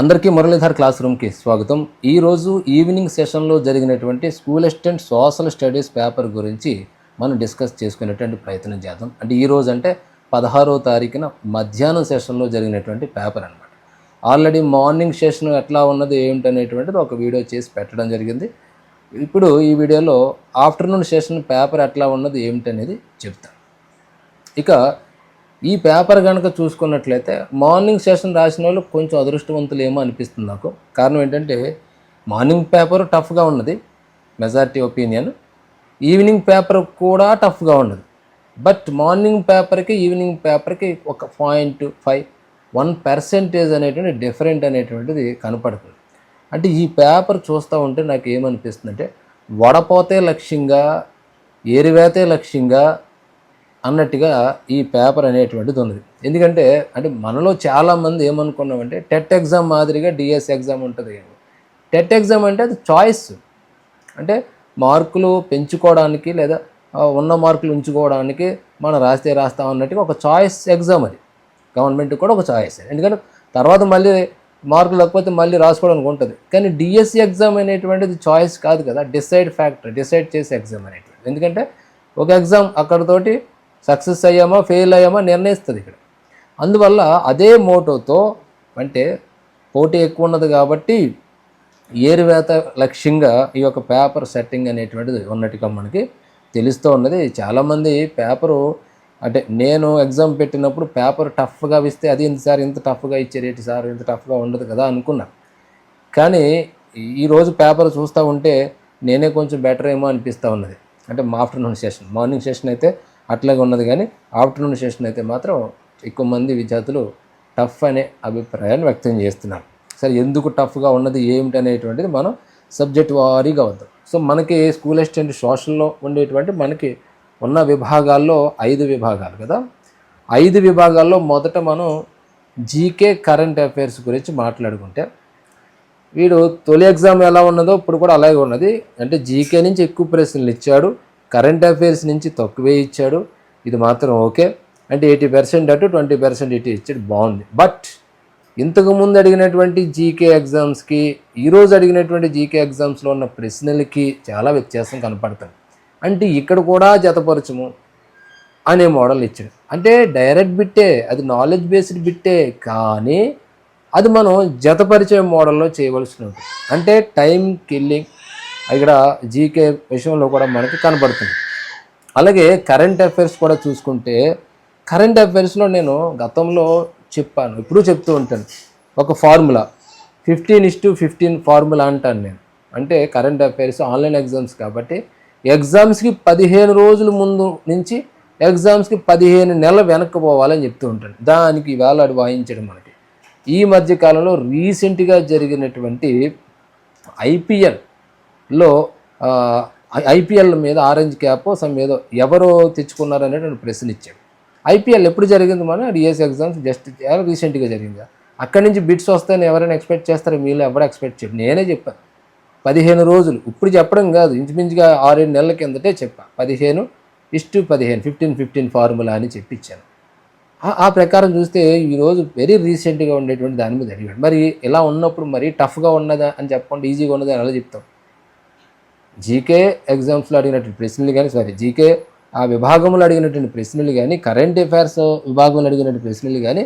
అందరికీ మురళీధర్ క్లాస్ రూమ్కి స్వాగతం. ఈరోజు ఈవినింగ్ సెషన్లో జరిగినటువంటి school assistant social studies paper గురించి మనం డిస్కస్ చేసుకునేటువంటి ప్రయత్నం చేద్దాం. అంటే ఈ రోజు అంటే పదహారో తారీఖున మధ్యాహ్నం సెషన్లో జరిగినటువంటి పేపర్ అనమాట ఆల్రెడీ మార్నింగ్ సెషన్ ఎట్లా ఉన్నది ఏమిటనేటువంటిది ఒక వీడియో చేసి పెట్టడం జరిగింది. ఇప్పుడు ఈ వీడియోలో ఆఫ్టర్నూన్ సెషన్ పేపర్ ఎట్లా ఉన్నది ఏమిటనేది చెప్తాను. ఇక ఈ పేపర్ కనుక చూసుకున్నట్లయితే మార్నింగ్ సెషన్ రాసిన వాళ్ళు కొంచెం అదృష్టవంతులు ఏమో అనిపిస్తుంది నాకు. కారణం ఏంటంటే మార్నింగ్ పేపర్ టఫ్గా ఉన్నది మెజారిటీ ఒపీనియన్. ఈవినింగ్ పేపర్ కూడా టఫ్గా ఉన్నది. బట్ మార్నింగ్ పేపర్కి ఈవినింగ్ పేపర్కి ఒక పాయింట్ ఫైవ్ వన్ పర్సెంటేజ్ అనేటువంటి డిఫరెంట్ అనేటువంటిది కనపడుతుంది. అంటే ఈ పేపర్ చూస్తూ ఉంటే నాకు ఏమనిపిస్తుంది అంటే వడపోతే లక్ష్యంగా ఏరివేతే లక్ష్యంగా అన్నట్టుగా ఈ పేపర్ అనేటువంటిది ఉన్నది. ఎందుకంటే అంటే మనలో చాలామంది ఏమనుకున్నామంటే టెట్ ఎగ్జామ్ మాదిరిగా డిఎస్ ఎగ్జామ్ ఉంటుంది టెట్ ఎగ్జామ్ అంటే అది చాయిస్. అంటే మార్కులు పెంచుకోవడానికి లేదా ఉన్న మార్కులు ఉంచుకోవడానికి మనం రాస్తే రాస్తాం అన్నట్టుగా ఒక చాయిస్ ఎగ్జామ్ అది. గవర్నమెంట్ కూడా ఒక చాయిస్. ఎందుకంటే తర్వాత మళ్ళీ మార్కులు లేకపోతే మళ్ళీ రాసుకోవడానికి ఉంటుంది. కానీ డిఎస్సి ఎగ్జామ్ అనేటువంటిది చాయిస్ కాదు కదా. డిసైడ్ ఫ్యాక్టర్ డిసైడ్ చేసే ఎగ్జామ్ అనేటువంటిది. ఎందుకంటే ఒక ఎగ్జామ్ అక్కడతోటి సక్సెస్ అయ్యామా ఫెయిల్ అయ్యామా నిర్ణయిస్తుంది ఇక్కడ. అందువల్ల అదే మోటోతో అంటే పోటీ ఎక్కువ ఉన్నది కాబట్టి ఏరువేత లక్ష్యంగా ఈ యొక్క పేపర్ సెట్టింగ్ అనేటువంటిది ఉన్నట్టుగా మనకి తెలుస్తూ ఉన్నది. చాలామంది పేపరు అంటే నేను ఎగ్జామ్ పెట్టినప్పుడు పేపర్ టఫ్గా ఇస్తే అది ఇంత సార్ ఇంత టఫ్గా ఇచ్చారు ఏంటి సార్ ఇంత టఫ్గా ఉండదు కదా అనుకున్నా. కానీ ఈరోజు పేపర్ చూస్తూ ఉంటే నేనే కొంచెం బెటర్ ఏమో అనిపిస్తూ ఉన్నది. అంటే మా ఆఫ్టర్నూన్ సెషన్ మార్నింగ్ సెషన్ అయితే అట్లాగే ఉన్నది కానీ ఆఫ్టర్నూన్ సెషన్ అయితే మాత్రం ఎక్కువ మంది విద్యార్థులు టఫ్ అనే అభిప్రాయాన్ని వ్యక్తం చేస్తున్నారు. సరే ఎందుకు టఫ్గా ఉన్నది ఏమిటి అనేటువంటిది మనం సబ్జెక్ట్ వారీగా వద్దాం. సో మనకి స్కూల్ అసిస్టెంట్ సోషల్లో ఉండేటువంటి మనకి ఉన్న విభాగాల్లో ఐదు విభాగాలు కదా. ఐదు విభాగాల్లో మొదట మనం జీకే కరెంట్ అఫైర్స్ గురించి మాట్లాడుకుంటే వీడు తొలి ఎగ్జామ్ ఎలా ఉన్నదో ఇప్పుడు కూడా అలాగే ఉన్నది. అంటే జీకే నుంచి ఎక్కువ ప్రశ్నలు ఇచ్చాడు. కరెంట్ అఫైర్స్ నుంచి తక్కువే ఇచ్చాడు. ఇది మాత్రం ఓకే. అంటే ఎయిటీ పర్సెంట్ అటు ట్వంటీ పర్సెంట్ ఇటు ఇచ్చాడు. బాగుంది. బట్ ఇంతకు ముందు అడిగినటువంటి జీకే ఎగ్జామ్స్కి ఈరోజు అడిగినటువంటి జీకే ఎగ్జామ్స్లో ఉన్న ప్రశ్నలకి చాలా వ్యత్యాసం కనపడుతుంది అంటే ఇక్కడ కూడా జతపరచము అనే మోడల్ ఇచ్చాడు. అంటే డైరెక్ట్ బిట్టే అది నాలెడ్జ్ బేస్డ్ బిట్టే కానీ అది మనం జతపరిచే మోడల్లో చేయవలసి ఉంటుంది అంటే టైం కిల్లింగ్ ఇక్కడ జీకే విషయంలో కూడా మనకి కనబడుతుంది. అలాగే కరెంట్ అఫైర్స్ కూడా చూసుకుంటే కరెంట్ అఫైర్స్లో నేను గతంలో చెప్పాను ఇప్పుడు చెప్తూ ఉంటాను. ఒక formula fifteen is to fifteen formula అంటాను నేను. అంటే కరెంట్ అఫైర్స్ ఆన్లైన్ ఎగ్జామ్స్ కాబట్టి ఎగ్జామ్స్కి పదిహేను రోజుల ముందు నుంచి ఎగ్జామ్స్కి పదిహేను నెలలు వెనక్కి పోవాలని చెప్తూ ఉంటాను. దానికి వేలాడు వాయించడం మనకి. ఈ మధ్యకాలంలో రీసెంట్గా జరిగినటువంటి ఐపీఎల్ లో ఐపీఎల్ మీద ఆరెంజ్ క్యాప్ సమ్ ఏదో ఎవరు తెచ్చుకున్నారు అనేటువంటి ప్రశ్న ఇచ్చాడు ఐపీఎల్ ఎప్పుడు జరిగింది మన డిఎస్ ఎగ్జామ్స్ జస్ట్ రీసెంట్గా జరిగింది. అక్కడి నుంచి బిట్స్ వస్తాయని ఎవరైనా ఎక్స్పెక్ట్ చేస్తారో? మీలో ఎవరు ఎక్స్పెక్ట్ చేయరు. నేనే చెప్పాను పదిహేను రోజులు. ఇప్పుడు చెప్పడం కాదు. ఇంచుమించుగా ఆరేడు నెలల కిందటే చెప్పా. పదిహేను ఇష్టు పదిహేను ఫిఫ్టీన్ ఫిఫ్టీన్ ఫార్ములా అని చెప్పించాను ఆ- ప్రకారం చూస్తే ఈరోజు వెరీ రీసెంట్గా ఉండేటువంటి దాని మీద అడిగాడు. మరి ఇలా ఉన్నప్పుడు మరి టఫ్గా ఉన్నదా అని చెప్పండి ఈజీగా ఉన్నదా అని ఎలా చెప్తాం జీకే ఎగ్జామ్స్లో అడిగినటువంటి ప్రశ్నలు కానీ సారీ జీకే ఆ విభాగంలో అడిగినటువంటి ప్రశ్నలు కానీ కరెంట్ అఫైర్స్ విభాగంలో అడిగినటువంటి ప్రశ్నలు కానీ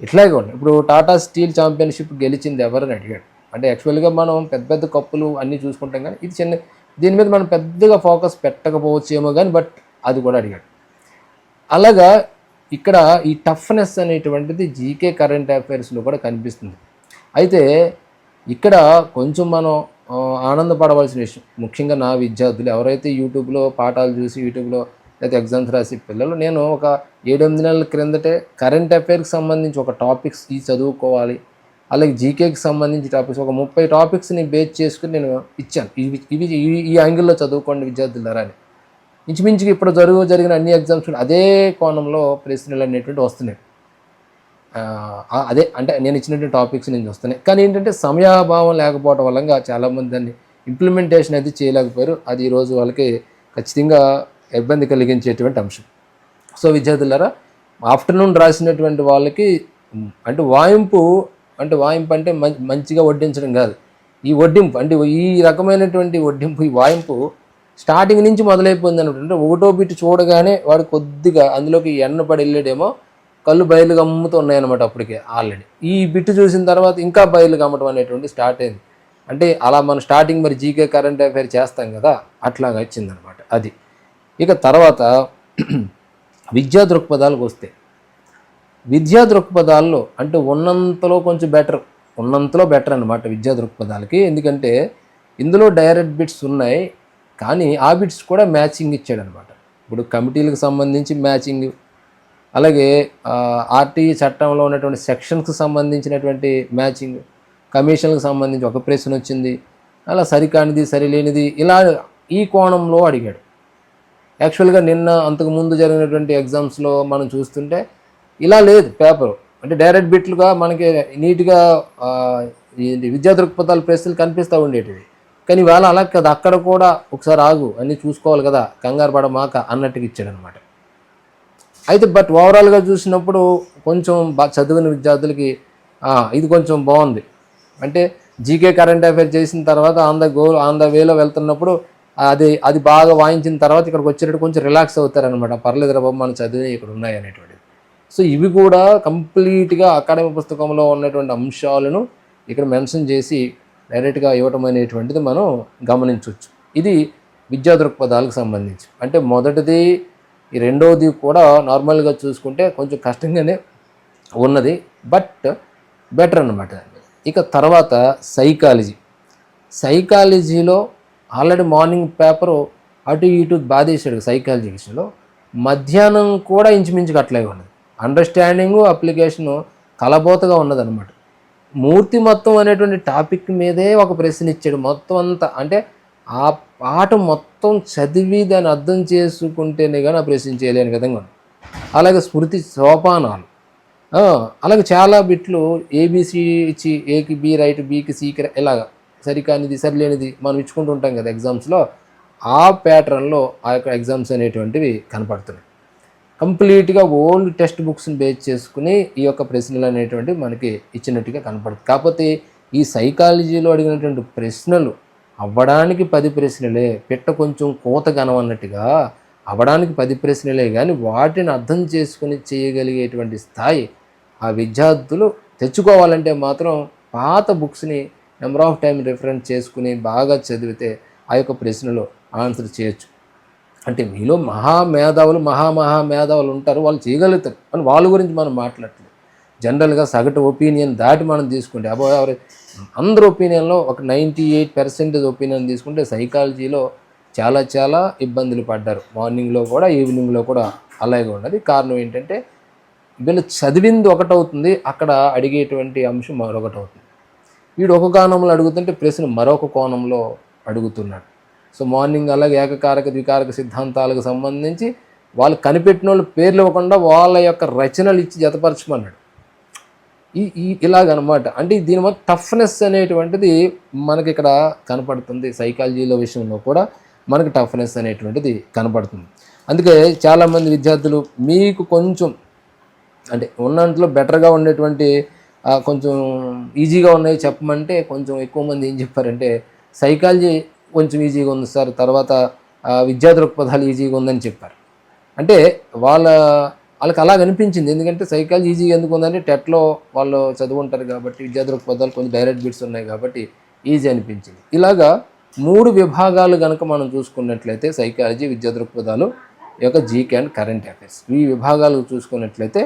ఇట్లాగే ఉన్నాయి. ఇప్పుడు టాటా స్టీల్ ఛాంపియన్షిప్ గెలిచింది ఎవరని అడిగాడు. అంటే యాక్చువల్గా మనం పెద్ద పెద్ద కప్పులు అన్నీ చూసుకుంటాం కానీ ఇది చిన్న దీని మీద మనం పెద్దగా ఫోకస్ పెట్టకపోవచ్చేమో కానీ బట్ అది కూడా అడిగాడు. అలాగా ఇక్కడ ఈ టఫ్నెస్ అనేటువంటిది జీకే కరెంట్ అఫైర్స్లో కూడా కనిపిస్తుంది. అయితే ఇక్కడ కొంచెం మనం ఆనందపడవలసిన విషయం. ముఖ్యంగా నా విద్యార్థులు ఎవరైతే యూట్యూబ్లో పాఠాలు చూసి యూట్యూబ్లో లేకపోతే ఎగ్జామ్స్ రాసి పిల్లలు నేను ఒక ఏడెనిమిది నెలల క్రిందటే కరెంట్ అఫైర్కి సంబంధించి ఒక టాపిక్స్ ఈ చదువుకోవాలి. అలాగే జీకేకి సంబంధించి టాపిక్స్ ఒక ముప్పై టాపిక్స్ని బేస్ చేసుకుని నేను ఇచ్చాను. ఇవి ఇవి ఈ- యాంగిల్లో చదువుకోండి విద్యార్థులారా అని ఇంచుమించుగా ఇప్పుడు జరుగు జరిగిన అన్ని ఎగ్జామ్స్ అదే కోణంలో ప్రశ్నలు అనేటువంటి వస్తున్నాయి. అదే అంటే నేను ఇచ్చినటువంటి టాపిక్స్ నుంచి వస్తున్నాయి కానీ ఏంటంటే సమయాభావం లేకపోవడం వల్ల చాలామంది దాన్ని ఇంప్లిమెంటేషన్ అయితే చేయలేకపోయారు. అది ఈరోజు వాళ్ళకి ఖచ్చితంగా ఇబ్బంది కలిగించేటువంటి అంశం. సో విద్యార్థులారా ఆఫ్టర్నూన్ రాసినటువంటి వాళ్ళకి అంటే వాయింపు అంటే వాయింపు అంటే మంచిగా వడ్డించడం కాదు. ఈ వడ్డింపు అంటే ఈ రకమైనటువంటి వడ్డింపు ఈ వాయింపు స్టార్టింగ్ నుంచి మొదలైపోయింది అనమాట అంటే ఒకటో బిట్ చూడగానే వాడు కొద్దిగా అందులోకి ఎన్న పడి వెళ్ళాడేమో. కళ్ళు బయలు కమ్ముతున్నాయి అనమాట అప్పటికే ఆల్రెడీ ఈ బిట్ చూసిన తర్వాత ఇంకా బయలు కమ్మటం అనేటువంటి స్టార్ట్ అయింది. అంటే అలా మనం స్టార్టింగ్ మరి జీకే కరెంట్ అఫైర్ చేస్తాం కదా అట్లాగా వచ్చిందనమాట అది. ఇక తర్వాత విద్యా దృక్పథాలకు వస్తే విద్యా దృక్పథాల్లో అంటే ఉన్నంతలో కొంచెం బెటర్ ఉన్నంతలో బెటర్ అనమాట విద్యా దృక్పథాలకి. ఎందుకంటే ఇందులో డైరెక్ట్ బిట్స్ ఉన్నాయి కానీ ఆ బిట్స్ కూడా మ్యాచింగ్ ఇచ్చాడనమాట ఇప్పుడు కమిటీలకు సంబంధించి మ్యాచింగ్ అలాగే ఆర్టీఈ చట్టంలో ఉన్నటువంటి సెక్షన్స్కి సంబంధించినటువంటి మ్యాచింగ్ కమిషన్లకు సంబంధించి ఒక ప్రశ్న వచ్చింది. అలా సరికానిది సరిలేనిది ఇలా ఈ కోణంలో అడిగాడు. యాక్చువల్గా నిన్న అంతకు ముందు జరిగినటువంటి ఎగ్జామ్స్లో మనం చూస్తుంటే ఇలా లేదు పేపర్. అంటే డైరెక్ట్ బిట్లుగా మనకి నీట్గా విద్యా దృక్పథాల ప్రశ్నలు కనిపిస్తూ ఉండేటివి. కానీ ఇవాళ అలా కదా. అక్కడ కూడా ఒకసారి ఆగు అన్నీ చూసుకోవాలి కదా కంగారు పడ మాక అన్నట్టుగా ఇచ్చాడనమాట అయితే బట్ ఓవరాల్గా చూసినప్పుడు కొంచెం బాగా చదివిన విద్యార్థులకి ఇది కొంచెం బాగుంది. అంటే జీకే కరెంట్ అఫైర్ చేసిన తర్వాత on the goal on the వేలో వెళ్తున్నప్పుడు అది అది బాగా వాయించిన తర్వాత ఇక్కడికి వచ్చేటట్టు కొంచెం రిలాక్స్ అవుతారనమాట పర్లేదురా బాబు మన చదివి ఇక్కడ ఉన్నాయి అనేటువంటిది. సో ఇవి కూడా కంప్లీట్గా అకాడమిక్ పుస్తకంలో ఉన్నటువంటి అంశాలను ఇక్కడ మెన్షన్ చేసి డైరెక్ట్గా ఇవ్వటం అనేటువంటిది మనం గమనించవచ్చు ఇది విద్యా దృక్పథాలకు సంబంధించి. అంటే మొదటిది ఈ రెండవది కూడా నార్మల్గా చూసుకుంటే కొంచెం కష్టంగానే ఉన్నది. బట్ బెటర్ అన్నమాట. ఇక తర్వాత సైకాలజీ. సైకాలజీలో ఆల్రెడీ మార్నింగ్ పేపరు అటు ఇటు బాధేశాడు సైకాలజీ విషయంలో. మధ్యాహ్నం కూడా ఇంచుమించుగా అట్లాగే ఉన్నది. అండర్స్టాండింగు అప్లికేషను కలబోతగా ఉన్నదనమాట మూర్తి మొత్తం అనేటువంటి టాపిక్ మీదే ఒక ప్రశ్న ఇచ్చాడు మొత్తం అంతా. అంటే ఆ పాట మొత్తం చదివి దాన్ని అర్థం చేసుకుంటేనే కానీ ఆ ప్రశ్న చేయలేని విధంగా అలాగే స్మృతి సోపానాలు. అలాగే చాలా బిట్లు ఏబిసి ఇచ్చి ఏకి బి రైట్ బికి సికి ఇలాగ సరికానిది సరిలేనిది మనం ఇచ్చుకుంటూ ఉంటాం కదా ఎగ్జామ్స్లో ఆ ప్యాటర్న్లో ఆ యొక్క ఎగ్జామ్స్ అనేటువంటివి కనపడుతున్నాయి. కంప్లీట్గా ఓల్డ్ టెక్స్ట్ బుక్స్ని బేస్ చేసుకుని ఈ యొక్క ప్రశ్నలు అనేటువంటివి మనకి ఇచ్చినట్టుగా కనపడుతుంది. కాకపోతే ఈ సైకాలజీలో అడిగినటువంటి ప్రశ్నలు అవ్వడానికి పది ప్రశ్నలే పిట్ట కొంచెం కోత గనమన్నట్టుగా అవ్వడానికి పది ప్రశ్నలే కానీ వాటిని అర్థం చేసుకుని చేయగలిగేటువంటి స్థాయి ఆ విద్యార్థులు తెచ్చుకోవాలంటే మాత్రం పాత బుక్స్ని నెంబర్ ఆఫ్ టైం రిఫరెన్స్ చేసుకుని బాగా చదివితే ఆ యొక్క ప్రశ్నలు ఆన్సర్ చేయొచ్చు. అంటే మీలో మహా మేధావులు మహా మహా మేధావులు ఉంటారు వాళ్ళు చేయగలుగుతారు. అని వాళ్ళ గురించి మనం మాట్లాడలేదు జనరల్గా సగటు ఒపీనియన్ దాటి మనం తీసుకుంటే అబో ఎవరు అందరి ఒపీనియన్లో ఒక నైంటీ ఎయిట్ పర్సెంటేజ్ ఒపీనియన్ తీసుకుంటే సైకాలజీలో చాలా చాలా ఇబ్బందులు పడ్డారు. మార్నింగ్లో కూడా ఈవినింగ్లో కూడా అలాగే ఉన్నది. కారణం ఏంటంటే వీళ్ళు చదివింది ఒకటవుతుంది అక్కడ అడిగేటువంటి అంశం మరొకటి అవుతుంది వీడు ఒక కోణంలో అడుగుతుంటే ప్రశ్న మరొక కోణంలో అడుగుతున్నాడు. సో మార్నింగ్ అలాగే ఏకకారక ద్వికారక సిద్ధాంతాలకు సంబంధించి వాళ్ళు కనిపెట్టిన వాళ్ళు పేర్లు ఇవ్వకుండా వాళ్ళ యొక్క రచనలు ఇచ్చి జతపరచమన్నాడు. ఈ ఈ ఇలాగనమాట. అంటే దీని వల్ల టఫ్నెస్ అనేటువంటిది మనకి ఇక్కడ కనపడుతుంది. సైకాలజీలో విషయంలో కూడా మనకి టఫ్నెస్ అనేటువంటిది కనపడుతుంది. అందుకే చాలామంది విద్యార్థులు మీకు కొంచెం అంటే ఉన్నంతలో బెటర్గా ఉండేటువంటి కొంచెం ఈజీగా ఉన్నాయి చెప్పమంటే కొంచెం ఎక్కువ మంది ఏం చెప్పారంటే సైకాలజీ కొంచెం ఈజీగా ఉంది సార్ తర్వాత విద్యా దృక్పథాలు ఈజీగా ఉందని చెప్పారు. అంటే వాళ్ళ వాళ్ళకి అలా అనిపించింది ఎందుకంటే సైకాలజీ ఈజీగా ఎందుకు ఉందంటే టెట్లో వాళ్ళు చదువుంటారు కాబట్టి విద్యా దృక్పథాలు కొంచెం డైరెక్ట్ బిట్స్ ఉన్నాయి కాబట్టి ఈజీ అనిపించింది. ఇలాగా మూడు విభాగాలు కనుక మనం చూసుకున్నట్లయితే సైకాలజీ విద్యా దృక్పథాలు యొక్క జీకే అండ్ కరెంట్ అఫైర్స్ ఈ విభాగాలు చూసుకున్నట్లయితే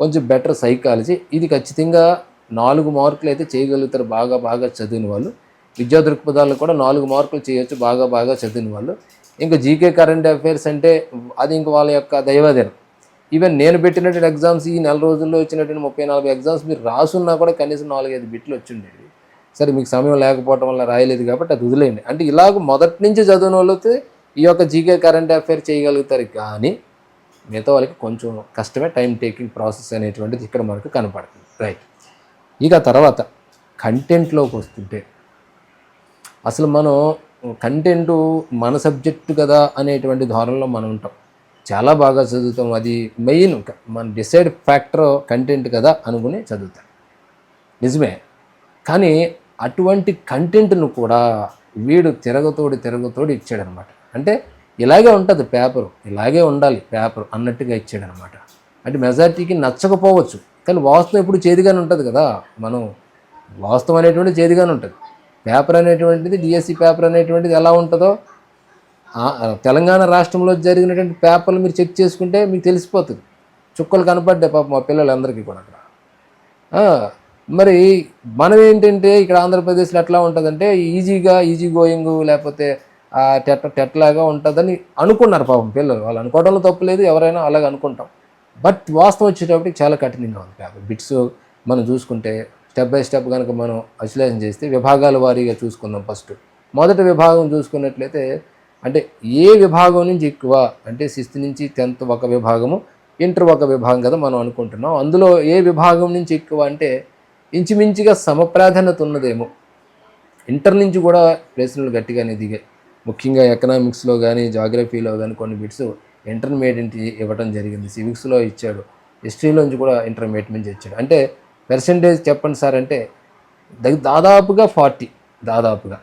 కొంచెం బెటర్ సైకాలజీ ఇది ఖచ్చితంగా నాలుగు మార్కులు అయితే చేయగలుగుతారు బాగా బాగా చదివిన వాళ్ళు. విద్యా దృక్పథాలు కూడా నాలుగు మార్కులు చేయొచ్చు బాగా బాగా చదివిన వాళ్ళు. ఇంకా జీకే కరెంట్ అఫైర్స్ అంటే అది ఇంక వాళ్ళ యొక్క దైవాధీనం. ఈవెన్ నేను పెట్టినటువంటి ఎగ్జామ్స్ ఈ నెల రోజుల్లో వచ్చినటువంటి ముప్పై నలభై ఎగ్జామ్స్ మీరు రాసున్నా కూడా కనీసం నాలుగైదు బిట్లు వచ్చిండేవి. సరే మీకు సమయం లేకపోవడం వల్ల రాయలేదు కాబట్టి అది వదిలేయండి. అంటే ఇలాగ మొదటి నుంచి చదివిన వాళ్ళైతే ఈ యొక్క జీకే కరెంట్ అఫైర్ చేయగలుగుతారు. కానీ మిగతా వాళ్ళకి కొంచెం కష్టమే టైం టేకింగ్ ప్రాసెస్ అనేటువంటిది ఇక్కడ మనకు కనపడుతుంది. రైట్ ఇక తర్వాత కంటెంట్లోకి వస్తుంటే అసలు మనం కంటెంట్ మన సబ్జెక్టు కదా అనేటువంటి ధోరణిలో మనం ఉంటాం. చాలా బాగా చదువుతాం. అది మెయిన్ మన డిసైడ్ ఫ్యాక్టర్ కంటెంట్ కదా అనుకుని చదువుతాం. నిజమే. కానీ అటువంటి కంటెంట్ను కూడా వీడు తిరగతోడి తిరగతోడి ఇచ్చాడనమాట. అంటే ఇలాగే ఉంటుంది పేపరు. ఇలాగే ఉండాలి పేపర్ అన్నట్టుగా ఇచ్చాడనమాట. అంటే మెజార్టీకి నచ్చకపోవచ్చు. కానీ వాస్తవం ఎప్పుడు చేదుగానే ఉంటుంది కదా. మనం వాస్తవం అనేటువంటి చేదుగానే ఉంటుంది. పేపర్ అనేటువంటిది డిఎస్సి పేపర్ అనేటువంటిది ఎలా ఉంటుందో తెలంగాణ రాష్ట్రంలో జరిగినటువంటి పేపర్లు మీరు చెక్ చేసుకుంటే మీకు తెలిసిపోతుంది. చుక్కలు కనపడ్డాయి పాప మా పిల్లలందరికీ కూడా అక్కడ. మరి మనం ఏంటంటే ఇక్కడ ఆంధ్రప్రదేశ్లో ఎట్లా ఉంటుందంటే ఈజీగా ఈజీ గోయింగ్ లేకపోతే టెట్ టెట్లాగా ఉంటుందని అనుకున్నారు పాపం పిల్లలు. వాళ్ళు అనుకోవడంలో తప్పు లేదు ఎవరైనా అలాగ అనుకుంటాం. బట్ వాస్తవం వచ్చేటప్పటికి చాలా కఠినంగా ఉంది పేపర్ బిట్స్ మనం చూసుకుంటే స్టెప్ బై స్టెప్ కనుక మనం విశ్లేషణ చేస్తే విభాగాల వారీగా చూసుకుందాం ఫస్ట్. మొదటి విభాగం చూసుకున్నట్లయితే అంటే ఏ విభాగం నుంచి ఎక్కువ అంటే సిక్స్త్ నుంచి టెన్త్ ఒక విభాగము ఇంటర్ ఒక విభాగం కదా మనం అనుకుంటున్నాం. అందులో ఏ విభాగం నుంచి ఎక్కువ అంటే ఇంచుమించుగా సమప్రాధాన్యత ఉన్నదేమో. ఇంటర్ నుంచి కూడా ప్రశ్నలు గట్టిగానే దిగాయి. ముఖ్యంగా ఎకనామిక్స్లో కానీ జాగ్రఫీలో కానీ కొన్ని బిట్స్ ఇంటర్మీడియట్ ఇవ్వడం జరిగింది. సివిక్స్లో ఇచ్చాడు. హిస్టరీలోంచి కూడా ఇంటర్మీడియట్ నుంచి ఇచ్చాడు. అంటే పర్సంటేజ్ చెప్పండి సార్ అంటే దగ్- దాదాపుగా ఫార్టీ దాదాపుగా.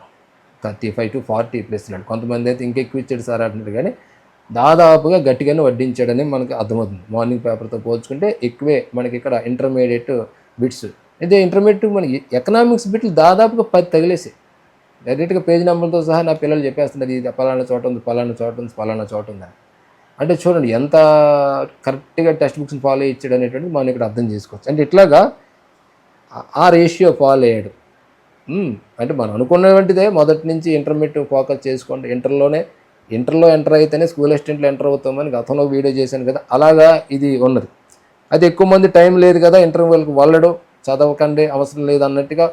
Thirty five to forty plus కొంతమంది అయితే ఇంకా ఎక్కువ ఇచ్చాడు సార్ అంటున్నారు కానీ దాదాపుగా గట్టిగానే వడ్డించాడని మనకి అర్థమవుతుంది. మార్నింగ్ పేపర్తో పోల్చుకుంటే ఎక్కువే మనకి ఇక్కడ ఇంటర్మీడియట్ బిట్స్. అయితే ఇంటర్మీడియట్ మనకి ఎకనామిక్స్ బిట్లు దాదాపుగా పది తగిలేసాయి. డైరెక్ట్గా పేజ్ నెంబర్తో సహా నా పిల్లలు చెప్పేస్తున్నారు ఇది పలానా చోట ఉంది పలానా చోట ఉంది పలానా చోట ఉంది అంటే చూడండి ఎంత కరెక్ట్గా టెక్స్ట్ బుక్స్ని ఫాలో ఇచ్చాడు అనేటువంటిది మనం ఇక్కడ అర్థం చేసుకోవచ్చు. అంటే ఇట్లాగా ఆ- రేషియో ఫాలో అయ్యాడు. అంటే మనం అనుకున్నటువంటిదే మొదటి నుంచి ఇంటర్మీడియట్ ఫోకస్ చేసుకోండి. ఇంటర్లోనే ఇంటర్లో ఎంటర్ అయితేనే స్కూల్ అసిస్టెంట్లో ఎంటర్ అవుతామని గతంలో వీడియో చేశాను కదా అలాగా ఇది ఉన్నది. అది ఎక్కువ మంది టైం లేదు కదా ఇంటర్వ్యూలకు వెళ్ళడం చదవకండి అవసరం లేదు అన్నట్టుగా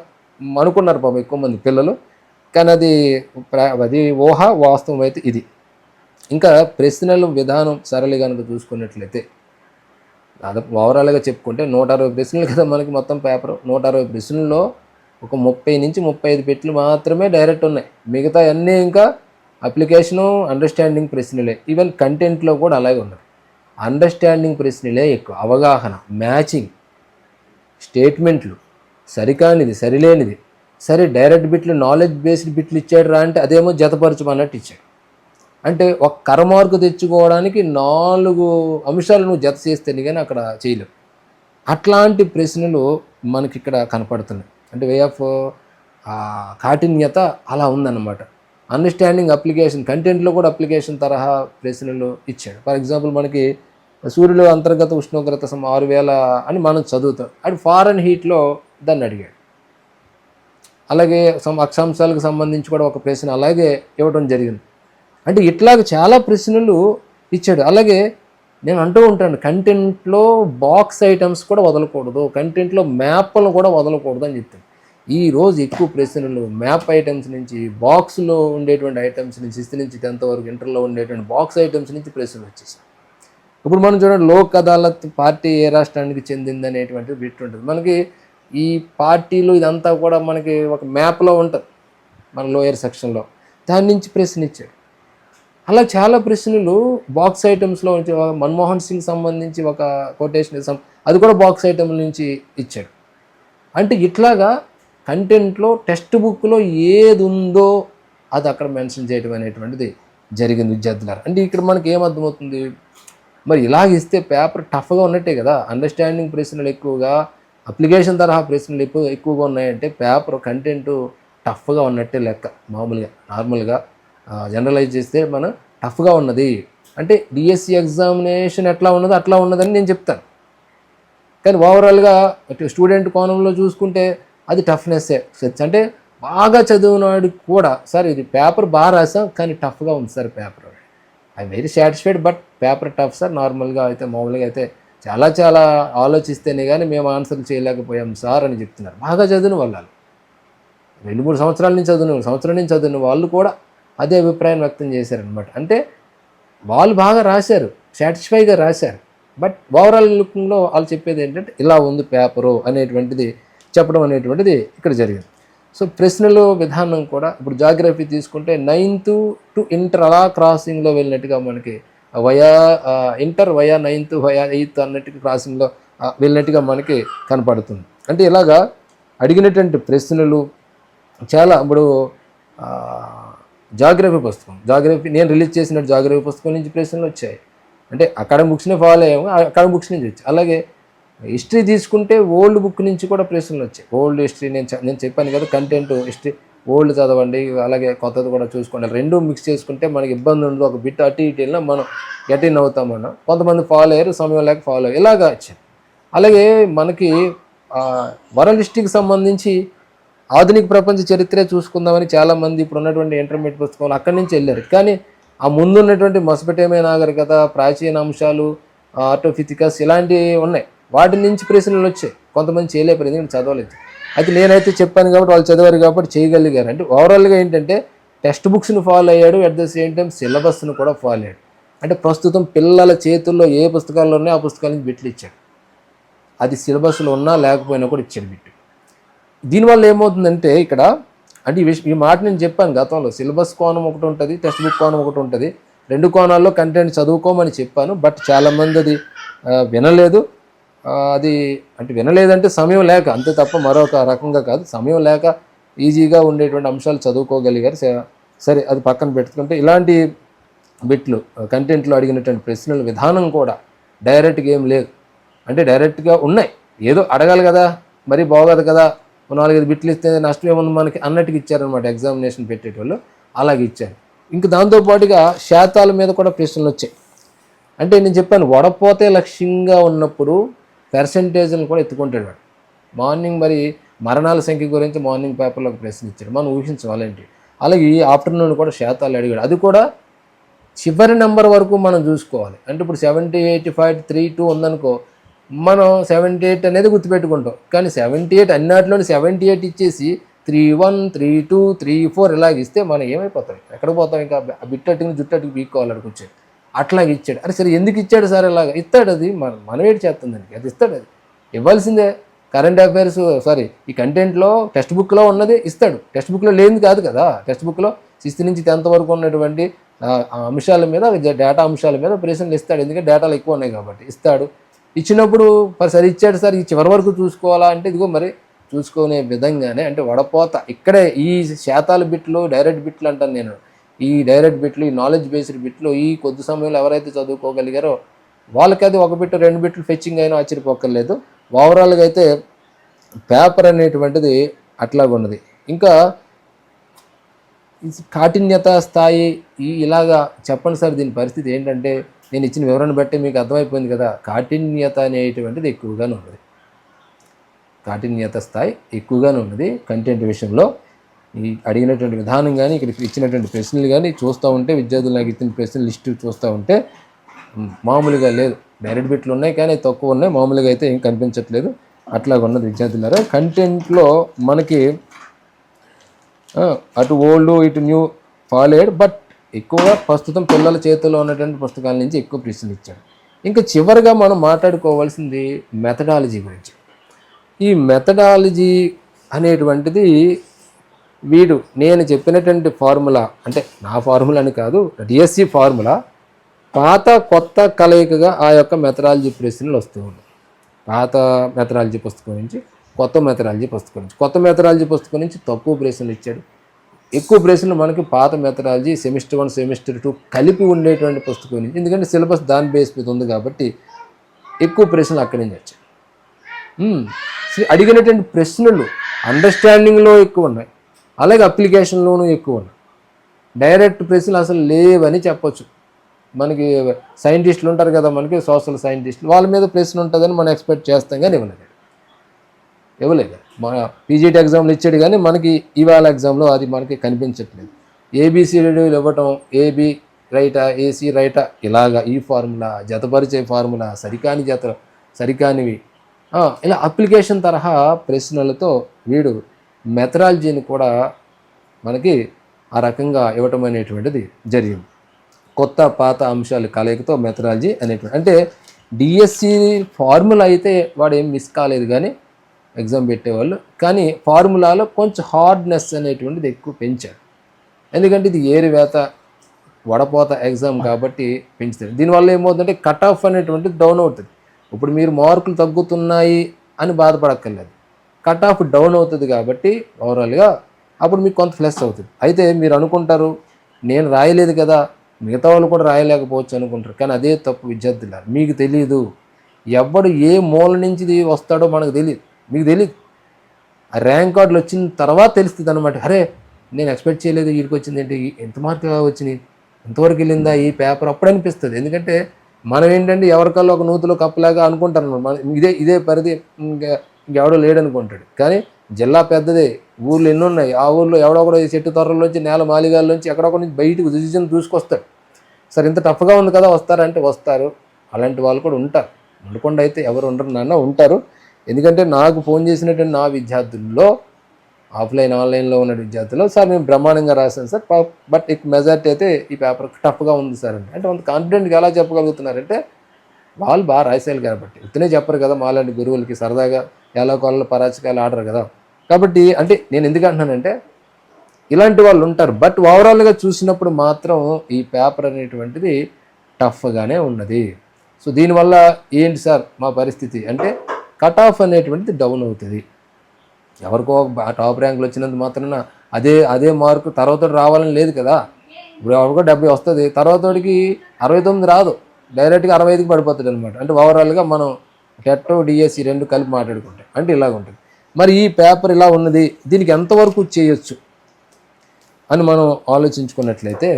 అనుకున్నారు పాపం ఎక్కువ మంది పిల్లలు. కానీ అది అది ఊహ వాస్తవం అయితే ఇది. ఇంకా ప్రశ్నల విధానం సరళి కనుక చూసుకున్నట్లయితే దాదాపు ఓవరాల్గా చెప్పుకుంటే నూట అరవై ప్రశ్నలు కదా మనకి మొత్తం పేపర్. నూట అరవై ప్రశ్నల్లో ఒక ముప్పై నుంచి ముప్పై ఐదు పెట్లు మాత్రమే డైరెక్ట్ ఉన్నాయి. మిగతా అన్నీ ఇంకా అప్లికేషను అండర్స్టాండింగ్ ప్రశ్నలే. ఈవెన్ కంటెంట్లో కూడా అలాగే ఉన్నాయి అండర్స్టాండింగ్ ప్రశ్నలే ఎక్కువ. అవగాహన మ్యాచింగ్ స్టేట్మెంట్లు సరికానిది సరిలేనిది. సరే డైరెక్ట్ బిట్లు నాలెడ్జ్ బేస్డ్ బిట్లు ఇచ్చాడు రా అంటే అదేమో జతపరచమన్నట్టు ఇచ్చాడు. అంటే ఒక కరమార్కు తెచ్చుకోవడానికి నాలుగు అంశాలు నువ్వు జత చేస్తేనే కానీ అక్కడ చేయలేవు. అట్లాంటి ప్రశ్నలు మనకి ఇక్కడ కనపడుతున్నాయి. అంటే వే ఆఫ్ కాఠిన్యత అలా ఉందన్నమాట. అండర్స్టాండింగ్ అప్లికేషన్ కంటెంట్లో కూడా అప్లికేషన్ తరహా ప్రశ్నలు ఇచ్చాడు. ఫర్ ఎగ్జాంపుల్ మనకి సూర్యుడు అంతర్గత ఉష్ణోగ్రత సమ ఆరు వేల అని మనం చదువుతాం. అది ఫారెన్ హీట్లో దాన్ని అడిగాడు. అలాగే సమ అక్షాంశాలకు సంబంధించి కూడా ఒక ప్రశ్న అలాగే ఇవ్వడం జరిగింది. అంటే ఇట్లాగ చాలా ప్రశ్నలు ఇచ్చాడు. అలాగే నేను అంటూ ఉంటాను కంటెంట్లో బాక్స్ ఐటమ్స్ కూడా వదలకూడదు కంటెంట్లో మ్యాప్లను కూడా వదలకూడదు అని చెప్తాను. ఈ రోజు ఎక్కువ ప్రశ్నలు మ్యాప్ ఐటమ్స్ నుంచి బాక్స్లో ఉండేటువంటి ఐటమ్స్ నుంచి సిక్స్త్ నుంచి టెన్త్ వరకు ఇంటర్లో ఉండేటువంటి బాక్స్ ఐటమ్స్ నుంచి ప్రశ్నలు వచ్చేసాయి. ఇప్పుడు మనం చూడండి లోక్ అదాలత్ పార్టీ ఏ రాష్ట్రానికి చెందింది అనేటువంటిది బిట్ ఉంటుంది. మనకి ఈ పార్టీలు ఇదంతా కూడా మనకి ఒక మ్యాప్లో ఉంటుంది మన లోయర్ సెక్షన్లో దాని నుంచి ప్రశ్న ఇచ్చాడు అలా చాలా ప్రశ్నలు బాక్స్ ఐటమ్స్లో నుంచి మన్మోహన్ సింగ్ సంబంధించి ఒక కొటేషన్ సం అది కూడా బాక్స్ ఐటమ్ నుంచి ఇచ్చాడు. అంటే ఇట్లాగా కంటెంట్లో టెక్స్ట్ బుక్లో ఏది ఉందో అది అక్కడ మెన్షన్ చేయడం అనేటువంటిది జరిగింది విద్యార్థులారు. అంటే ఇక్కడ మనకి ఏం అర్థమవుతుంది? మరి ఇలాగ ఇస్తే పేపర్ టఫ్గా ఉన్నట్టే కదా. అండర్స్టాండింగ్ ప్రశ్నలు ఎక్కువగా అప్లికేషన్ తరహా ప్రశ్నలు ఎక్కువ ఎక్కువగా ఉన్నాయంటే పేపర్ కంటెంట్ టఫ్గా ఉన్నట్టే లెక్క. మామూలుగా నార్మల్గా జనరలైజ్ చేస్తే మన టఫ్గా ఉన్నది. అంటే డిఎస్సి ఎగ్జామినేషన్ ఎట్లా ఉన్నదో అట్లా ఉన్నదని నేను చెప్తాను. కానీ ఓవరాల్గా స్టూడెంట్ కోణంలో చూసుకుంటే అది టఫ్నెస్సే అంటే బాగా చదివినవాడికి కూడా సార్ ఇది పేపర్ బాగా రాసాం కానీ టఫ్గా ఉంది sir paper I very satisfied but paper tough sir. నార్మల్గా అయితే మామూలుగా అయితే చాలా చాలా ఆలోచిస్తేనే కానీ మేము ఆన్సర్లు చేయలేకపోయాం సార్ అని చెప్తున్నారు. బాగా చదివిన వాళ్ళు. రెండు మూడు సంవత్సరాల నుంచి చదివిన సంవత్సరం నుంచి చదివిన వాళ్ళు కూడా అదే అభిప్రాయం వ్యక్తం చేశారనమాట అంటే వాళ్ళు బాగా రాశారు సాటిస్ఫైగా రాశారు. బట్ ఓవరాల్ లుకింగ్లో వాళ్ళు చెప్పేది ఏంటంటే ఇలా ఉంది పేపరు అనేటువంటిది చెప్పడం అనేటువంటిది ఇక్కడ జరిగింది. సో ప్రశ్నలు విధానం కూడా ఇప్పుడు జాగ్రఫీ తీసుకుంటే నైన్త్ టు ఇంటర్ అలా క్రాసింగ్లో వెళ్ళినట్టుగా మనకి via inter via ninth via eighth అన్నట్టుగా క్రాసింగ్లో వెళ్ళినట్టుగా మనకి కనపడుతుంది. అంటే ఇలాగా అడిగినటువంటి ప్రశ్నలు చాలా ఇప్పుడు జాగ్రఫీ పుస్తకం. జాగ్రఫీ నేను రిలీజ్ చేసిన జాగ్రఫీ పుస్తకం నుంచి ప్రశ్నలు వచ్చాయి. అంటే అక్కడ బుక్స్ని ఫాలో అయ్యాము. అక్కడ బుక్స్ నుంచి వచ్చాయి. అలాగే హిస్టరీ తీసుకుంటే ఓల్డ్ బుక్ నుంచి కూడా ప్రశ్నలు వచ్చాయి. ఓల్డ్ హిస్టరీ నేను నేను చెప్పాను కదా కంటెంట్ హిస్టరీ ఓల్డ్ చదవండి అలాగే కొత్తది కూడా చూసుకోండి. రెండు మిక్స్ చేసుకుంటే మనకి ఇబ్బంది ఉండదు. ఒక బిట్ అటు ఇటు వెళ్ళినా మనం గెట్ ఇన్ అవుతామన్నా కొంతమంది ఫాలో అయ్యారు సమయం లేక ఫాలో అయ్యారు. ఇలాగా వచ్చాయి. అలాగే మనకి వరల్డ్ హిస్టరీకి సంబంధించి ఆధునిక ప్రపంచ చరిత్రే చూసుకుందామని చాలామంది ఇప్పుడు ఉన్నటువంటి ఇంటర్మీడియట్ పుస్తకాలు అక్కడి నుంచి వెళ్ళారు. కానీ ఆ ముందున్నటువంటి మసపెటేమే నాగరికత ప్రాచీన అంశాలు ఆర్టోఫిజికస్ ఇలాంటివి ఉన్నాయి. వాటి నుంచి ప్రశ్నలు వచ్చాయి. కొంతమంది చేయలేపారు ఎందుకంటే చదవలేదు. అయితే నేనైతే చెప్పాను కాబట్టి వాళ్ళు చదివారు కాబట్టి చేయగలిగారు. అంటే ఓవరాల్గా ఏంటంటే టెక్స్ట్ బుక్స్ని ఫాలో అయ్యాడు అట్ ద సేమ్ టైం సిలబస్ని కూడా ఫాలో అయ్యాడు. అంటే ప్రస్తుతం పిల్లల చేతుల్లో ఏ పుస్తకాల్లో ఉన్నాయో ఆ పుస్తకాల నుంచి బిట్లు ఇచ్చాడు. అది సిలబస్లో ఉన్నా లేకపోయినా కూడా ఇచ్చాడు బిట్టు. దీనివల్ల ఏమవుతుందంటే ఇక్కడ అంటే ఈ ఈ మాట నేను చెప్పాను గతంలో సిలబస్ కోణం ఒకటి ఉంటుంది టెక్స్ట్ బుక్ కోణం ఒకటి ఉంటుంది. రెండు కోణాల్లో కంటెంట్ చదువుకోమని చెప్పాను బట్ చాలామంది అది వినలేదు. అది అంటే వినలేదంటే సమయం లేక అంతే తప్ప మరొక రకంగా కాదు సమయం లేక ఈజీగా ఉండేటువంటి అంశాలు చదువుకోగలిగారు. సరే అది పక్కన పెట్టుకుంటే ఇలాంటి బిట్లు కంటెంట్లో అడిగినటువంటి ప్రశ్నల విధానం కూడా డైరెక్ట్గా ఏం లేదు. అంటే డైరెక్ట్గా ఉన్నాయి. ఏదో అడగాలి కదా మరీ బాగోదు కదా నాలుగైదు బిట్లు ఇస్తే నష్టం ఏముంది మనకి అన్నట్టుగా ఇచ్చారనమాట ఎగ్జామినేషన్ పెట్టేటోళ్ళు. అలాగే ఇచ్చారు. ఇంకా దాంతోపాటుగా శాతాల మీద కూడా ప్రశ్నలు వచ్చాయి. అంటే నేను చెప్పాను వడపోతే లక్ష్యంగా ఉన్నప్పుడు పర్సంటేజ్లను కూడా ఎత్తుకుంటాడు వాడు. మార్నింగ్ మరి మరణాల సంఖ్య గురించి మార్నింగ్ పేపర్లో ఒక ప్రశ్న ఇచ్చాడు. మనం ఊహించాలంటే అలాగే ఈ ఆఫ్టర్నూన్ కూడా శాతాలు అడిగాడు. అది కూడా చివరి నెంబర్ వరకు మనం చూసుకోవాలి. అంటే ఇప్పుడు seventy eighty five three two ఉందనుకో మనం సెవెంటీ ఎయిట్ అనేది గుర్తుపెట్టుకుంటాం. కానీ సెవెంటీ ఎయిట్ అన్నిటిలోని సెవెంటీ ఎయిట్ ఇచ్చేసి three one three two three four ఇలాగ ఇస్తే మనం ఏమైపోతాం? ఎక్కడ పోతాం ఇంకా? బిట్టట్టుకుని జుట్టట్టుకు పీక్కోవాలనుకొచ్చాడు అడుగుచ్చాడు అట్లాగే ఇచ్చాడు. అరే సరే ఎందుకు ఇచ్చాడు సార్ ఇలాగ? ఇస్తాడు అది. మనం మనం ఏంటి చేస్తుందండి? అది ఇస్తాడు అది. ఇవ్వాల్సిందే. కరెంట్ అఫైర్స్ సారీ ఈ కంటెంట్లో టెక్స్ట్ బుక్లో ఉన్నది ఇస్తాడు. టెక్స్ట్ బుక్లో లేనిది కాదు కదా? టెక్స్ట్ బుక్లో సిక్స్త్ నుంచి టెన్త్ వరకు ఉన్నటువంటి అంశాల మీద డేటా అంశాల మీద ప్రశ్నలు ఇస్తాడు. ఎందుకంటే డేటాలు ఎక్కువ ఉన్నాయి కాబట్టి ఇస్తాడు. ఇచ్చినప్పుడు మరి సరే ఇచ్చాడు సార్ ఈ చివరి వరకు చూసుకోవాలా అంటే ఇదిగో మరి చూసుకునే విధంగానే అంటే వడపోత. ఇక్కడే ఈ శాతాల బిట్లు డైరెక్ట్ బిట్లు అంటాను నేను. ఈ డైరెక్ట్ బిట్లు ఈ నాలెడ్జ్ బేస్డ్ బిట్లు ఈ కొద్ది సమయంలో ఎవరైతే చదువుకోగలిగారో వాళ్ళకి అది ఒక బిట్టు రెండు బిట్లు ఫెచ్చింగ్ అయినా ఆశ్చర్యపోకర్లేదు ఓవరాల్గా అయితే పేపర్ అనేటువంటిది అట్లాగున్నది ఇంకా కాఠిన్యత స్థాయి ఈ ఇలాగా చెప్పండి సార్ దీని పరిస్థితి ఏంటంటే నేను ఇచ్చిన వివరణ బట్టి మీకు అర్థమైపోయింది కదా. కాఠిన్యత అనేటువంటిది ఎక్కువగానే ఉన్నది. కాఠిన్యత స్థాయి ఎక్కువగానే ఉన్నది. కంటెంట్ విషయంలో ఈ అడిగినటువంటి విధానం కానీ ఇక్కడ ఇచ్చినటువంటి ప్రశ్నలు కానీ చూస్తూ ఉంటే విద్యార్థులు నాకు ఇచ్చిన ప్రశ్నల లిస్టు చూస్తూ ఉంటే మామూలుగా లేదు. డైరెక్ట్ బిట్లు ఉన్నాయి కానీ తక్కువ ఉన్నాయి. మామూలుగా అయితే ఏం కనిపించట్లేదు. అట్లాగా ఉన్నది విద్యార్థులారా. కంటెంట్లో మనకి అటు ఓల్డ్ ఇటు న్యూ ఫాలేడ్ బట్ ఎక్కువగా ప్రస్తుతం పిల్లల చేతిలో ఉన్నటువంటి పుస్తకాల నుంచి ఎక్కువ ప్రశ్నలు ఇచ్చాడు. ఇంకా చివరిగా మనం మాట్లాడుకోవాల్సింది మెథడాలజీ గురించి. ఈ మెథడాలజీ అనేటువంటిది వీడు నేను చెప్పినటువంటి ఫార్ములా అంటే నా ఫార్ములా అని కాదు డిఎస్సి ఫార్ములా పాత కొత్త కలయికగా ఆ యొక్క మెథడాలజీ ప్రశ్నలు వస్తూ ఉన్నాయి. పాత మెథడాలజీ పుస్తకం నుంచి కొత్త మెథడాలజీ పుస్తకం నుంచి. కొత్త మెథడాలజీ పుస్తకం నుంచి తక్కువ ప్రశ్నలు ఇచ్చాడు. ఎక్కువ ప్రశ్నలు మనకి పాత methodology semester one semester two కలిపి ఉండేటువంటి పుస్తకం నుంచి ఎందుకంటే సిలబస్ దాని బేస్ మీద ఉంది కాబట్టి ఎక్కువ ప్రశ్నలు అక్కడి నుంచి వచ్చాయి అడిగినటువంటి ప్రశ్నలు అండర్స్టాండింగ్లో ఎక్కువ ఉన్నాయి. అలాగే అప్లికేషన్లోనూ ఎక్కువ ఉన్నాయి. డైరెక్ట్ ప్రశ్నలు అసలు లేవని చెప్పొచ్చు. మనకి సైంటిస్టులు ఉంటారు కదా మనకి సోషల్ సైంటిస్టులు వాళ్ళ మీద ప్రశ్న ఉంటుందని మనం ఎక్స్పెక్ట్ చేస్తాం కానీ ఇవ్వలేదు. ఇవ్వలేదు. మన పీజీటీ ఎగ్జామ్లు ఇచ్చాడు కానీ మనకి ఇవాళ ఎగ్జామ్లో అది మనకి కనిపించట్లేదు. ఏబీసీ ఏబిసిడీలు ఇవ్వటం ఏబీ రైటా ఏసీ రైటా ఇలాగా ఈ ఫార్ములా జతపరిచే ఫార్ములా సరికాని జత సరికానివి. ఇలా అప్లికేషన్ తరహా ప్రశ్నలతో వీడు మెథడాలజీని కూడా మనకి ఆ రకంగా ఇవ్వటం అనేటువంటిది జరిగింది. కొత్త పాత అంశాలు కలయికతో మెథడాలజీ అనేటువంటి అంటే డిఎస్సి ఫార్ములా అయితే వాడు ఏం మిస్ కాలేదు కానీ ఎగ్జామ్ పెట్టేవాళ్ళు. కానీ ఫార్ములాలో కొంచెం హార్డ్నెస్ అనేటువంటిది ఎక్కువ పెంచారు. ఎందుకంటే ఇది ఏరివేత వడపోత ఎగ్జామ్ కాబట్టి పెంచుతారు. దీనివల్ల ఏమవుతుందంటే కట్ ఆఫ్ అనేటువంటిది డౌన్ అవుతుంది. ఇప్పుడు మీరు మార్కులు తగ్గుతున్నాయి అని బాధపడక్కర్లేదు. కట్ ఆఫ్ డౌన్ అవుతుంది కాబట్టి ఓవరాల్గా అప్పుడు మీకు కొంత ఫ్లెస్ అవుతుంది. అయితే మీరు అనుకుంటారు నేను రాయలేదు కదా మిగతా వాళ్ళు కూడా రాయలేకపోవచ్చు అనుకుంటారు. కానీ అదే తప్పు విద్యార్థులు. మీకు తెలియదు ఎవడు ఏ మూల నుంచి ఇది వస్తాడో మనకు తెలియదు మీకు తెలియదు ఆ ర్యాంక్ కార్డులు వచ్చిన తర్వాత తెలుస్తుంది అనమాట అరే నేను ఎక్స్పెక్ట్ చేయలేదు వీడికి వచ్చింది ఏంటి? ఎంత మార్కులు వచ్చినాయి? ఎంతవరకు వెళ్ళిందా ఈ పేపర్? అప్పుడు అనిపిస్తుంది. ఎందుకంటే మనం ఏంటంటే ఎవరికల్లో ఒక నూతులో కప్పలాగా అనుకుంటారు అనమాట మన ఇదే ఇదే పరిధి ఇంకా ఇంకెవడో లేడు అనుకుంటాడు. కానీ జిల్లా పెద్దదే. ఊర్లు ఎన్ని ఉన్నాయి? ఆ ఊర్లో ఎవడో ఒకడో ఈ చెట్టు తొర్రలోంచి నేల మాలిగాల్లోంచి ఎక్కడొక నుంచి బయటకు డిసిజన్ చూసుకొస్తాడు సరే ఇంత టఫ్గా ఉంది కదా వస్తారంటే వస్తారు. అలాంటి వాళ్ళు కూడా ఉంటారు. ఉండకుండా అయితే ఎవరు ఉండరు నాన్న ఉంటారు. ఎందుకంటే నాకు ఫోన్ చేసినటువంటి నా విద్యార్థుల్లో ఆఫ్లైన్ ఆన్లైన్లో ఉన్న విద్యార్థులు సార్ మేము బ్రహ్మాండంగా రాసాం సార్. బట్ ఇక మెజార్టీ అయితే ఈ పేపర్ టఫ్గా ఉంది సార్ అని అంటే అంత కాన్ఫిడెంట్గా ఎలా చెప్పగలుగుతున్నారంటే వాళ్ళు బాగా రాసేయాలి కాబట్టి. ఇతనే చెప్పరు కదా మాలాంటి గురువులకి సరదాగా ఎలా కోళ్ళ పరాచకాలు ఆడరు కదా. కాబట్టి అంటే నేను ఎందుకు అంటున్నానంటే ఇలాంటి వాళ్ళు ఉంటారు. బట్ ఓవరాల్గా చూసినప్పుడు మాత్రం ఈ పేపర్ అనేటువంటిది టఫ్గానే ఉన్నది. సో దీనివల్ల ఏంటి సార్ మా పరిస్థితి? అంటే కట్ ఆఫ్ అనేటువంటిది డౌన్ అవుతుంది. ఎవరికో టాప్ ర్యాంకులు వచ్చినంత మాత్రాన అదే అదే మార్కు తర్వాత రావాలని లేదు కదా. ఇప్పుడు ఎవరికో డెబ్బై వస్తుంది తర్వాతకి అరవై తొమ్మిది రాదు. డైరెక్ట్గా అరవై ఐదుకి పడిపోతుంది అనమాట అంటే ఓవరాల్గా మనం టెట్ డిఎస్సి రెండు కలిపి మాట్లాడుకుంటాం అంటే ఇలాగ ఉంటుంది. మరి ఈ పేపర్ ఇలా ఉన్నది దీనికి ఎంతవరకు చేయొచ్చు అని మనం ఆలోచించుకున్నట్లయితే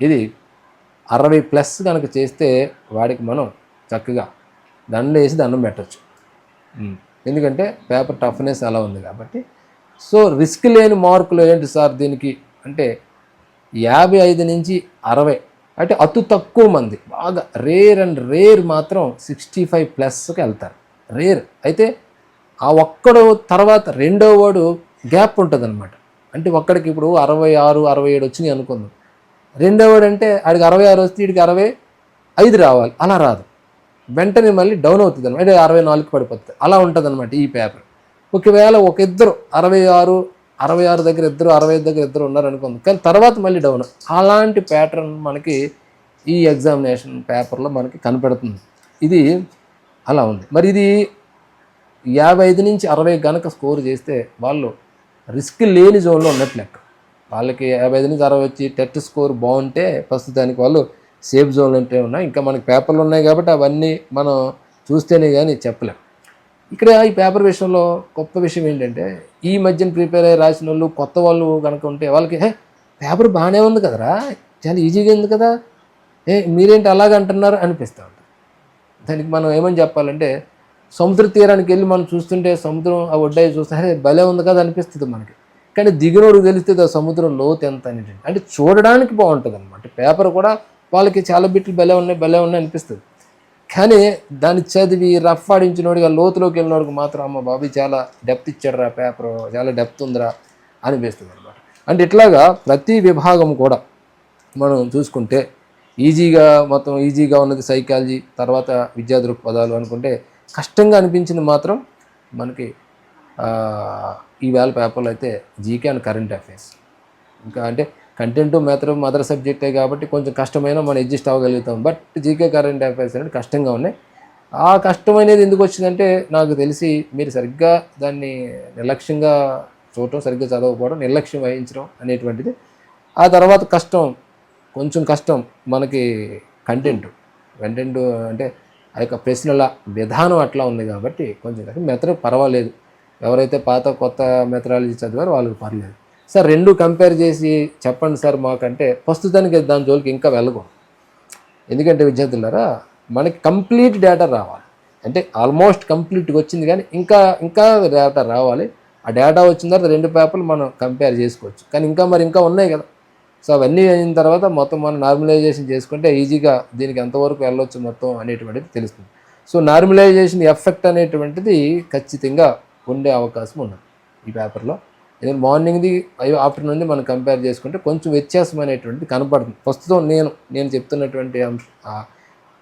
ఇది అరవై ప్లస్ కనుక చేస్తే వాడికి మనం చక్కగా దండ వేసి దండం పెట్టచ్చు. ఎందుకంటే పేపర్ టఫ్నెస్ అలా ఉంది కాబట్టి. సో రిస్క్ లేని మార్కులు ఏంటి సార్ దీనికి? అంటే యాభై ఐదు నుంచి అరవై. అంటే అతి తక్కువ మంది. బాగా రేర్ అండ్ రేర్ మాత్రం సిక్స్టీ ఫైవ్ ప్లస్కి వెళ్తారు. రేర్. అయితే ఆ ఒక్కడు తర్వాత రెండో వాడు గ్యాప్ ఉంటుంది అనమాట అంటే ఒక్కడికి ఇప్పుడు అరవై ఆరు అరవై ఏడు వచ్చినాయి అనుకుందాం. రెండో వాడు అంటే ఆడికి అరవై ఆరు వస్తే వీడికి అరవై ఐదు రావాలి. అలా రాదు. వెంటనే మళ్ళీ డౌన్ అవుతుంది అనమాట అంటే అరవై నాలుగు పడిపోతుంది. అలా ఉంటుంది అనమాట ఈ పేపర్ ఒకవేళ ఒక ఇద్దరు అరవై ఆరు అరవై ఆరు దగ్గర ఇద్దరు అరవై ఐదు దగ్గర ఇద్దరు ఉన్నారు అనుకుంది కానీ తర్వాత మళ్ళీ డౌన్ అలాంటి ప్యాటర్న్ మనకి ఈ ఎగ్జామినేషన్ పేపర్లో మనకి కనపడుతుంది. ఇది అలా ఉంది. మరి ఇది యాభై ఐదు నుంచి అరవై గనక స్కోర్ చేస్తే వాళ్ళు రిస్క్ లేని జోన్లో ఉన్నట్లు లెక్క. వాళ్ళకి యాభై ఐదు నుంచి అరవై వచ్చి టెట్ స్కోర్ బాగుంటే ప్రస్తుతానికి వాళ్ళు సేఫ్ జోన్లు అంటే ఉన్నాయి ఇంకా మనకి పేపర్లు ఉన్నాయి కాబట్టి అవన్నీ మనం చూస్తేనే కానీ చెప్పలేం. ఇక్కడ ఈ పేపర్ విషయంలో గొప్ప విషయం ఏంటంటే ఈ మధ్యన ప్రిపేర్ అయ్యి రాసిన వాళ్ళు కొత్త వాళ్ళు కనుక ఉంటే వాళ్ళకి హే పేపర్ బాగానే ఉంది కదరా చాలా ఈజీగా ఉంది కదా ఏ మీరేంటి అలాగ అంటున్నారు? అనిపిస్తూ ఉంటుంది. దానికి మనం ఏమని చెప్పాలంటే సముద్ర తీరానికి వెళ్ళి మనం చూస్తుంటే సముద్రం ఆ ఒడ్డాయి చూస్తే అరే భలే ఉంది కదా అనిపిస్తుంది మనకి. కానీ దిగినోడు తెలిస్తే ఆ సముద్రం లోతు ఎంత అనేది అంటే చూడడానికి బాగుంటుంది అనమాట పేపర్ కూడా వాళ్ళకి చాలా బిట్లు బలే ఉన్నాయి బలే ఉన్నాయి అనిపిస్తుంది. కానీ దాన్ని చదివి రఫ్ ఆడించినోడిగా లోతులోకి వెళ్ళినోడికి మాత్రం అమ్మ బాబు చాలా డెప్త్ ఇచ్చాడురా పేపర్ చాలా డెప్త్ ఉందిరా అనిపిస్తుంది అనమాట అంటే ఇట్లాగా ప్రతి విభాగం కూడా మనం చూసుకుంటే ఈజీగా మొత్తం ఈజీగా ఉన్నది సైకాలజీ తర్వాత విద్యా దృక్పథాలు అనుకుంటే కష్టంగా అనిపించింది మాత్రం మనకి ఈవేళ ఈ పేపర్లో అయితే జీకే అండ్ కరెంట్ అఫైర్స్. ఇంకా అంటే కంటెంట్ మెథడ్ మదర్ సబ్జెక్టే కాబట్టి కొంచెం కష్టమైన మనం అడ్జస్ట్ అవ్వగలుగుతాం. బట్ జీకే కరెంట్ అఫైర్స్ అనేది కష్టంగా ఉన్నాయి. ఆ కష్టం అనేది ఎందుకు వచ్చిందంటే నాకు తెలిసి మీరు సరిగ్గా దాన్ని నిర్లక్ష్యంగా చూడటం సరిగ్గా చదవకపోవడం నిర్లక్ష్యం వహించడం అనేటువంటిది. ఆ తర్వాత కష్టం కొంచెం కష్టం మనకి కంటెంట్. కంటెంట్ అంటే ఆ యొక్క ప్రశ్నల విధానం అట్లా ఉంది కాబట్టి కొంచెం కష్టం. మెథడ్ పర్వాలేదు. ఎవరైతే పాత కొత్త మెథడాలజీ చదివారో వాళ్ళకి పర్లేదు. సార్ రెండు కంపేర్ చేసి చెప్పండి సార్ మాకంటే. ప్రస్తుతానికి దాని జోలికి ఇంకా వెళ్ళకూడదు. ఎందుకంటే విద్యార్థులారా మనకి కంప్లీట్ డేటా రావాలి. అంటే ఆల్మోస్ట్ కంప్లీట్గా వచ్చింది కానీ ఇంకా ఇంకా డేటా రావాలి. ఆ డేటా వచ్చిన తర్వాత రెండు పేపర్లు మనం కంపేర్ చేసుకోవచ్చు. కానీ ఇంకా మరి ఇంకా ఉన్నాయి కదా. సో అవన్నీ అయిన తర్వాత మొత్తం మనం నార్మలైజేషన్ చేసుకుంటే ఈజీగా దీనికి ఎంతవరకు వెళ్ళొచ్చు మొత్తం అనేటువంటిది తెలుస్తుంది. సో నార్మలైజేషన్ ఎఫెక్ట్ అనేటువంటిది ఖచ్చితంగా ఉండే అవకాశం ఉన్నది ఈ పేపర్లో ఎందుకంటే మార్నింగ్ది ఆఫ్టర్నూన్ది మనం కంపేర్ చేసుకుంటే కొంచెం వ్యత్యాసం అనేటువంటిది కనపడుతుంది. ప్రస్తుతం నేను నేను చెప్తున్నటువంటి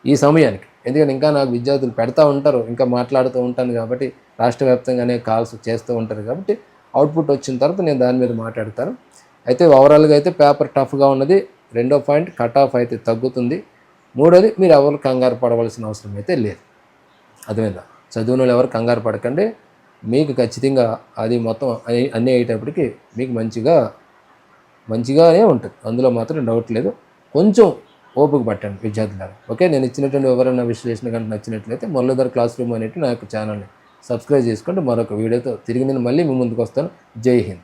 ఈ సమయానికి. ఎందుకంటే ఇంకా నాకు విద్యార్థులు పెడతా ఉంటారు ఇంకా మాట్లాడుతూ ఉంటాను కాబట్టి రాష్ట్ర వ్యాప్తంగానే కాల్స్ చేస్తూ ఉంటారు కాబట్టి అవుట్పుట్ వచ్చిన తర్వాత నేను దాని మీద మాట్లాడతాను. అయితే ఓవరాల్గా అయితే పేపర్ టఫ్గా ఉన్నది. రెండో పాయింట్ కట్ ఆఫ్ అయితే తగ్గుతుంది. మూడోది మీరు ఎవరు కంగారు పడవలసిన అవసరం అయితే లేదు. అర్థమైందా? చదివిన వాళ్ళు ఎవరు కంగారు పడకండి. మీకు ఖచ్చితంగా అది మొత్తం అన్నీ అయ్యేటప్పటికి మీకు మంచిగా మంచిగానే ఉంటుంది. అందులో మాత్రం డౌట్ లేదు. కొంచెం ఓపిక పట్టండి విద్యార్థులారా. ఓకే నేను ఇచ్చినటువంటి వివరణ విశ్లేషణ కంటే నచ్చినట్లయితే మురళీధర్ క్లాస్ రూమ్ అనేటి నా యొక్క ఛానల్ని సబ్స్క్రైబ్ చేసుకోండి. మరొక వీడియోతో తిరిగి నేను మళ్ళీ మీ ముందుకు వస్తాను. జై హింద్.